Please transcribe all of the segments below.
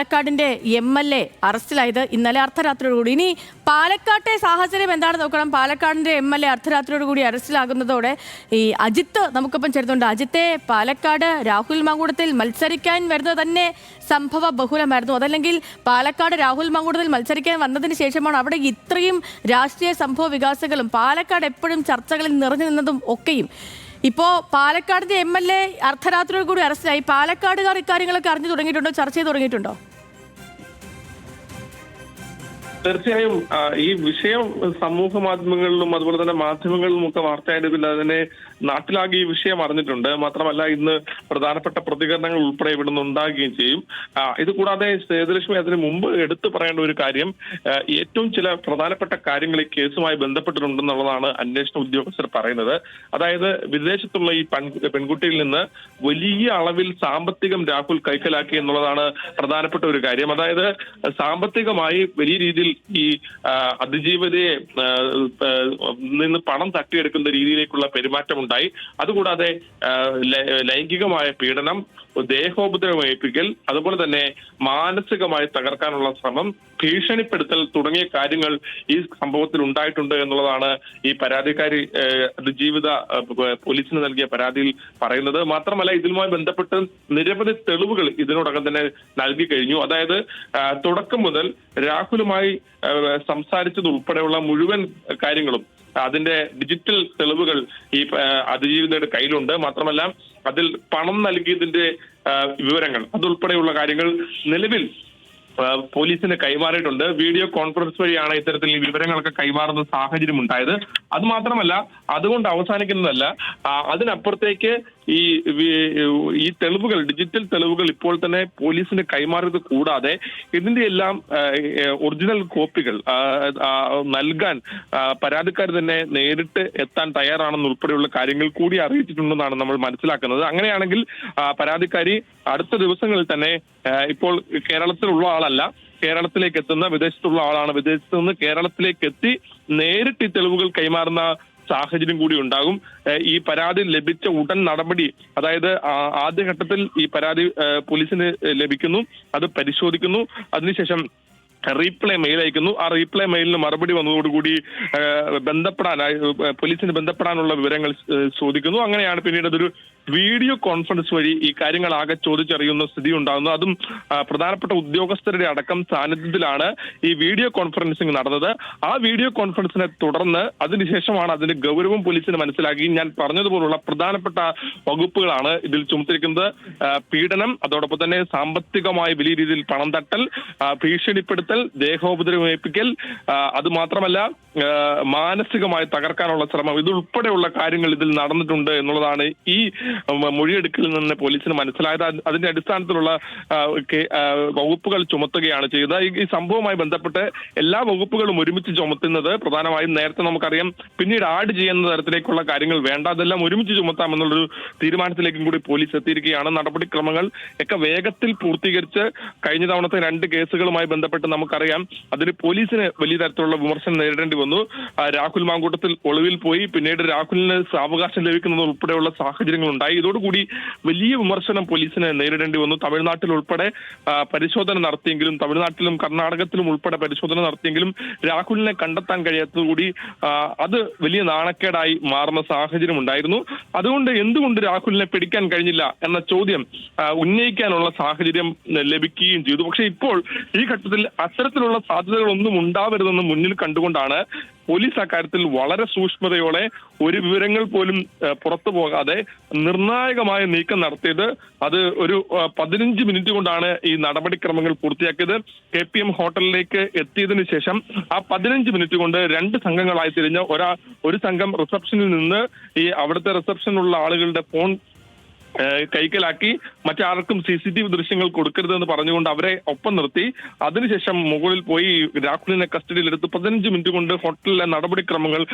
പാലക്കാടിന്റെ M L A അറസ്റ്റിലായത് ഇന്നലെ അർദ്ധരാത്രിയോടുകൂടി. ഇനി പാലക്കാട്ടെ സാഹചര്യം എന്താണെന്ന് നോക്കണം. പാലക്കാടിന്റെ എം എൽ എ അർദ്ധരാത്രിയോടുകൂടി അറസ്റ്റിലാകുന്നതോടെ ഈ അജിത്ത് നമുക്കൊപ്പം ചേർത്തുണ്ട് അജിത്തെ പാലക്കാട് രാഹുൽ മാങ്കൂടത്തിൽ മത്സരിക്കാൻ വരുന്നത് തന്നെ സംഭവ ബഹുലമായിരുന്നു. അതല്ലെങ്കിൽ പാലക്കാട് രാഹുൽ മാങ്കൂടത്തിൽ മത്സരിക്കാൻ വന്നതിന് ശേഷമാണ് അവിടെ ഇത്രയും രാഷ്ട്രീയ സംഭവ വികാസങ്ങളും പാലക്കാട് എപ്പോഴും ചർച്ചകളിൽ നിറഞ്ഞു നിന്നതും ഒക്കെയും. ഇപ്പോ പാലക്കാടിന്റെ എം എൽ എ അർദ്ധരാത്രിയോട് കൂടി അറസ്റ്റിലായി. പാലക്കാടുകാർ ഇക്കാര്യങ്ങളൊക്കെ അറിഞ്ഞു തുടങ്ങിയിട്ടുണ്ടോ? ചർച്ച ചെയ്ത് തുടങ്ങിയിട്ടുണ്ടോ? തീർച്ചയായും ഈ വിഷയം സമൂഹ മാധ്യമങ്ങളിലും അതുപോലെ തന്നെ മാധ്യമങ്ങളിലും ഒക്കെ വാർത്തയായിട്ട് പിന്നെ അതിനെ നാട്ടിലാകെ ഈ വിഷയം അറിഞ്ഞിട്ടുണ്ട്. മാത്രമല്ല ഇന്ന് പ്രധാനപ്പെട്ട പ്രതികരണങ്ങൾ ഉൾപ്പെടെ ഇവിടെ നിന്ന് ഉണ്ടാകുകയും ചെയ്യും. ഇത് കൂടാതെ സേതുലക്ഷ്മി അതിന് മുമ്പ് എടുത്തു പറയേണ്ട ഒരു കാര്യം ഏറ്റവും ചില പ്രധാനപ്പെട്ട കാര്യങ്ങൾ ഈ കേസുമായി ബന്ധപ്പെട്ടിട്ടുണ്ടെന്നുള്ളതാണ് അന്വേഷണ ഉദ്യോഗസ്ഥർ പറയുന്നത്. അതായത് വിദേശത്തുള്ള ഈ പെൺ പെൺകുട്ടിയിൽ നിന്ന് വലിയ അളവിൽ സാമ്പത്തികം രാഹുൽ കൈക്കലാക്കി എന്നുള്ളതാണ് പ്രധാനപ്പെട്ട ഒരു കാര്യം. അതായത് സാമ്പത്തികമായി വലിയ രീതിയിൽ ഈ അതിജീവതയെ നിന്ന് പണം തട്ടിയെടുക്കുന്ന രീതിയിലേക്കുള്ള പെരുമാറ്റം ഉണ്ടായി അതുകൂടാതെ ലൈംഗികമായ പീഡനം ദേഹോപദ്രവം ഏൽപ്പിക്കൽ അതുപോലെ തന്നെ മാനസികമായി തകർക്കാനുള്ള ശ്രമം ഭീഷണിപ്പെടുത്തൽ തുടങ്ങിയ കാര്യങ്ങൾ ഈ സംഭവത്തിൽ ഉണ്ടായിട്ടുണ്ട് എന്നുള്ളതാണ് ഈ പരാതിക്കാരി അതിജീവിത പോലീസിന് നൽകിയ പരാതിയിൽ പറയുന്നത്. മാത്രമല്ല ഇതുമായി ബന്ധപ്പെട്ട് നിരവധി തെളിവുകൾ ഇതിനോടകം തന്നെ നൽകി കഴിഞ്ഞു. അതായത് തുടക്കം മുതൽ രാഹുലുമായി സംസാരിച്ചതുൾപ്പെടെയുള്ള മുഴുവൻ കാര്യങ്ങളും അതിന്റെ ഡിജിറ്റൽ തെളിവുകൾ ഈ അതിജീവിതയുടെ കയ്യിലുണ്ട്. മാത്രമല്ല അതിൽ പണം നൽകിയതിന്റെ വിവരങ്ങൾ അതുൾപ്പെടെയുള്ള കാര്യങ്ങൾ നിലവിൽ പോലീസിന് കൈമാറിയിട്ടുണ്ട്. വീഡിയോ കോൺഫറൻസ് വഴിയാണ് ഇത്തരത്തിൽ ഈ വിവരങ്ങളൊക്കെ കൈമാറുന്ന സാഹചര്യം ഉണ്ടായത്. അത് മാത്രമല്ല അതുകൊണ്ട് അവസാനിക്കുന്നതല്ല അതിനപ്പുറത്തേക്ക് ഈ ഈ തെളിവുകൾ ഡിജിറ്റൽ തെളിവുകൾ ഇപ്പോൾ തന്നെ പോലീസിന് കൈമാറിയത് കൂടാതെ ഇതിന്റെ എല്ലാം ഒറിജിനൽ കോപ്പികൾ നൽകാൻ പരാതിക്കാർ തന്നെ നേരിട്ട് എത്താൻ തയ്യാറാണെന്ന് ഉൾപ്പെടെയുള്ള കാര്യങ്ങൾ കൂടി അറിയിച്ചിട്ടുണ്ടെന്നാണ് നമ്മൾ മനസ്സിലാക്കുന്നത്. അങ്ങനെയാണെങ്കിൽ പരാതിക്കാരി അടുത്ത ദിവസങ്ങളിൽ തന്നെ ഇപ്പോൾ കേരളത്തിലുള്ള ആളല്ല കേരളത്തിലേക്ക് എത്തുന്ന വിദേശത്തുള്ള ആളാണ്. വിദേശത്ത് നിന്ന് കേരളത്തിലേക്ക് എത്തി നേരിട്ട് ഈ തെളിവുകൾ കൈമാറുന്ന സാഹചര്യം കൂടി ഉണ്ടാകും. ഈ പരാതി ലഭിച്ച ഉടൻ നടപടി അതായത് ആദ്യഘട്ടത്തിൽ ഈ പരാതി പോലീസിന് ലഭിക്കുന്നു. അത് പരിശോധിക്കുന്നു. അതിനുശേഷം റീപ്ലൈ മെയിൽ അയക്കുന്നു. ആ റീപ്ലൈ മെയിലിന് മറുപടി വന്നതോടുകൂടി ബന്ധപ്പെടാനായി പോലീസിന് ബന്ധപ്പെടാനുള്ള വിവരങ്ങൾ ചോദിക്കുന്നു. അങ്ങനെയാണ് പിന്നീട് അതൊരു വീഡിയോ കോൺഫറൻസ് വഴി ഈ കാര്യങ്ങൾ ആകെ ചോദിച്ചറിയുന്ന സ്ഥിതി ഉണ്ടാകുന്നു അതും പ്രധാനപ്പെട്ട ഉദ്യോഗസ്ഥരുടെ അടക്കം സാന്നിധ്യത്തിലാണ് ഈ വീഡിയോ കോൺഫറൻസിംഗ് നടന്നത്. ആ വീഡിയോ കോൺഫറൻസിനെ തുടർന്ന് അതിനുശേഷമാണ് അതിന്റെ ഗൗരവം പോലീസിന് മനസ്സിലാക്കി. ഞാൻ പറഞ്ഞതുപോലുള്ള പ്രധാനപ്പെട്ട വകുപ്പുകളാണ് ഇതിൽ ചുമത്തിരിക്കുന്നത്. പീഡനം അതോടൊപ്പം തന്നെ സാമ്പത്തികമായി വലിയ രീതിയിൽ പണം തട്ടൽ ഭീഷണിപ്പെടുത്തൽ ആ, അത് മാത്രമല്ല മാനസികമായി തകർക്കാനുള്ള ശ്രമം. ഇതുൾപ്പെടെയുള്ള കാര്യങ്ങൾ ഇതിൽ നടന്നിട്ടുണ്ട് എന്നുള്ളതാണ് ഈ മൊഴിയെടുക്കലിൽ നിന്ന് പോലീസിന് മനസ്സിലായത്. അതിന്റെ അടിസ്ഥാനത്തിലുള്ള വകുപ്പുകൾ ചുമത്തുകയാണ് ചെയ്തത്. ഈ- ഈ സംഭവവുമായി ബന്ധപ്പെട്ട് എല്ലാ വകുപ്പുകളും ഒരുമിച്ച് ചുമത്തുന്നത് പ്രധാനമായും നേരത്തെ നമുക്കറിയാം. പിന്നീട് ആഡ് ചെയ്യുന്ന തരത്തിലേക്കുള്ള കാര്യങ്ങൾ വേണ്ട. അതെല്ലാം ഒരുമിച്ച് ചുമത്താമെന്നുള്ളൊരു തീരുമാനത്തിലേക്കും കൂടി പോലീസ് എത്തിയിരിക്കുകയാണ്. നടപടിക്രമങ്ങൾ ഒക്കെ വേഗത്തിൽ പൂർത്തീകരിച്ച് കഴിഞ്ഞ തവണത്തെ രണ്ട് കേസുകളുമായി ബന്ധപ്പെട്ട് നമുക്കറിയാം. അതിന് പോലീസിന് വലിയ തരത്തിലുള്ള വിമർശനം നേരിടേണ്ടി വന്നു. രാഹുൽ മാങ്കൂട്ടത്തിൽ ഒളിവിൽ പോയി. പിന്നീട് രാഹുലിന് സാവകാശം ലഭിക്കുന്നത് ഉൾപ്പെടെയുള്ള സാഹചര്യങ്ങൾ ഉണ്ടായി ഇതോടുകൂടി വലിയ വിമർശനം പോലീസിന് നേരിടേണ്ടി വന്നു. തമിഴ്നാട്ടിൽ ഉൾപ്പെടെ പരിശോധന നടത്തിയെങ്കിലും തമിഴ്നാട്ടിലും കർണാടകത്തിലും ഉൾപ്പെടെ പരിശോധന നടത്തിയെങ്കിലും രാഹുലിനെ കണ്ടെത്താൻ കഴിയാത്തതുകൂടി കൂടി അത് വലിയ നാണക്കേടായി മാറുന്ന സാഹചര്യം ഉണ്ടായിരുന്നു അതുകൊണ്ട് എന്തുകൊണ്ട് രാഹുലിനെ പിടിക്കാൻ കഴിഞ്ഞില്ല എന്ന ചോദ്യം ഉന്നയിക്കാനുള്ള സാഹചര്യം ലഭിക്കുകയും ചെയ്തു. പക്ഷേ ഇപ്പോൾ ഈ ഘട്ടത്തിൽ അത്തരത്തിലുള്ള സാധ്യതകളൊന്നും ഉണ്ടാവരുതെന്ന് മുന്നിൽ കണ്ടുകൊണ്ടാണ് പോലീസ് അക്കാര്യത്തിൽ വളരെ സൂക്ഷ്മതയോടെ ഒരു വിവരങ്ങൾ പോലും പുറത്തു പോകാതെ നിർണായകമായ നീക്കം നടത്തിയത്. അത് ഒരു പതിനഞ്ച് മിനിറ്റ് കൊണ്ടാണ് ഈ നടപടിക്രമങ്ങൾ പൂർത്തിയാക്കിയത്. കെ പി എം ഹോട്ടലിലേക്ക് എത്തിയതിനു ശേഷം ആ പതിനഞ്ച് മിനിറ്റ് കൊണ്ട് രണ്ട് സംഘങ്ങളായി തിരിഞ്ഞ് ഒരാ ഒരു സംഘം റിസപ്ഷനിൽ നിന്ന് ഈ അവിടുത്തെ റിസപ്ഷനിലുള്ള ആളുകളുടെ ഫോൺ കൈക്കലാക്കി മറ്റാർക്കും സി സി ടി വി ദൃശ്യങ്ങൾ കൊടുക്കരുതെന്ന് പറഞ്ഞുകൊണ്ട് അവരെ ഒപ്പം നിർത്തി. അതിനുശേഷം മുകളിൽ പോയി രാഹുലിനെ കസ്റ്റഡിയിലെടുത്ത് പതിനഞ്ച് മിനിറ്റ് കൊണ്ട് ഹോട്ടലിലെ നടപടിക്രമങ്ങൾ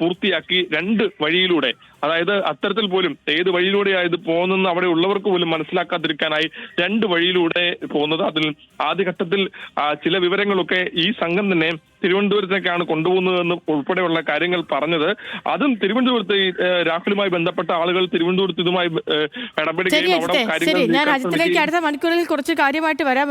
പൂർത്തിയാക്കി രണ്ട് വഴിയിലൂടെ. അതായത് അത്തരത്തിൽ പോലും ഏത് വഴിയിലൂടെയാണ് ഇത് പോകുന്നതെന്ന് അവിടെ ഉള്ളവർക്ക് പോലും മനസ്സിലാക്കാതിരിക്കാനായി രണ്ട് വഴിയിലൂടെ പോകുന്നത്. അതിൽ ആദ്യഘട്ടത്തിൽ ചില വിവരങ്ങളൊക്കെ ഈ സംഘം തന്നെ തിരുവനന്തപുരത്തേക്കാണ് കൊണ്ടുപോകുന്നതെന്ന് ഉൾപ്പെടെയുള്ള കാര്യങ്ങൾ പറഞ്ഞത്. അതും തിരുവനന്തപുരത്ത് രാഹുലുമായി ബന്ധപ്പെട്ട ആളുകൾ തിരുവനന്തപുരത്ത് ഇതുമായി ഇടപെടുകയും അവിടെ കാര്യങ്ങൾ അടുത്ത മണിക്കൂറിൽ കുറച്ച് കാര്യമായിട്ട് വരാം.